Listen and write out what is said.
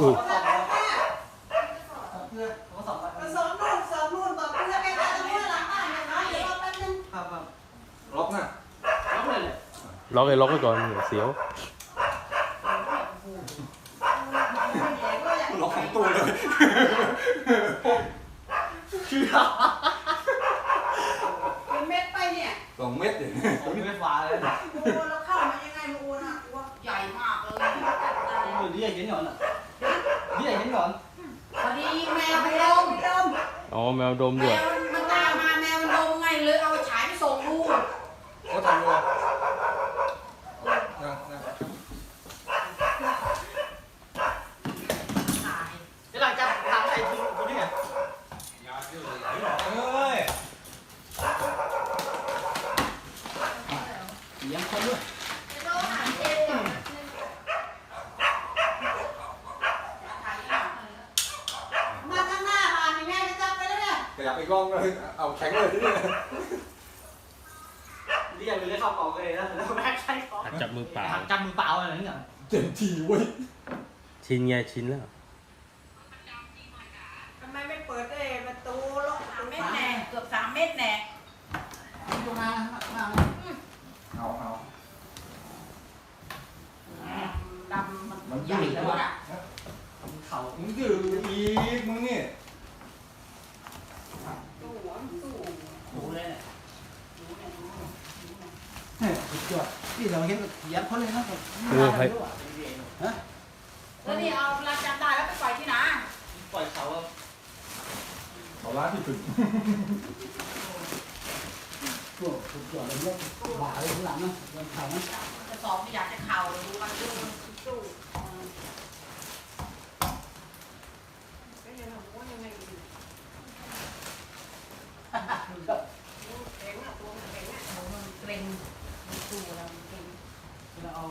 อุ้ยเพื่อเขาสอบผสมนู่นสมนู่นบอกเพื่อนไปตัดตรงนู้นหลังบ้านเนี่ยน้อยเดี๋ยวรอแป๊บนึงครับครับล็อกน่ะล็อกเลยเลยล็อกไอ้ล็อกไว้ก่อนเสียวล็อกของตัวเลยคือเป็นเม็ดไปเนี่ยสองเม็ดเนี่ยผมไม่ฟ้าเลยโอ้เราเข้ามายังไงมาโอ้นะว่าใหญ่มากเลยเหมือนที่อยากเห็นก่อนอะ ที่อยากเห็นก่อนพอดีแมวไปดมดมอ๋อแมวดมแมด้วยวมันตามมาแมวมันดมไงเลยเอาฉายไปส่งดูเขาทำยังไงนั่งนั่งตายเดี๋ยวหลังจากทำใส่ถุงถุงนี่ไงเอ้ยเลี้ยงคนด้วย มาข้างหน้าผ่านยังไงจะจับไปแล้วเนี่ ยขยับไปกล้องเลยเอาแข็งเลยที่นี่เรียกเลยเข้าเป่าเลยนะแล้วแม่ใช้ของหัดจับมือเปล่า หักจับมือเปล่าอะไรนี่เหรอเต็มทีเว้ยชินไงชินแล้วทำไมไม่เปิดได้ประตูล็อกสามเม็ดแน่เกือบสามเม็ดแน่ดูมามาเอาเอาดำมันใหญ่แล้วอะเข่ามึงดื้ออีกมึงนี่ตู้หัวมันตู้ หูเลยเนี่ย หูเนี่ยหูเนี่ยหูเนี่ย เฮ้ย สุดยอดนี่เราเห็นเลี้ยงคนเลยนะเออใคร ฮะแล้วนี่เอาเวลาจำได้แล้วไปปล่อยที่ไหนปล่อยเขาเอาล้านที่ถึงตัวสุดยอดเลยเนี่ยบ่าเลยข้างหลังนะบนเขานะจะสอบไม่อยากจะเข่าดูมันดูมันสู้ก็ยังหัวยังไงอยู่แข็งอะตัวมันแข็งอะมันเกร็งมันสู้แล้วมันเกร็ง เราเอา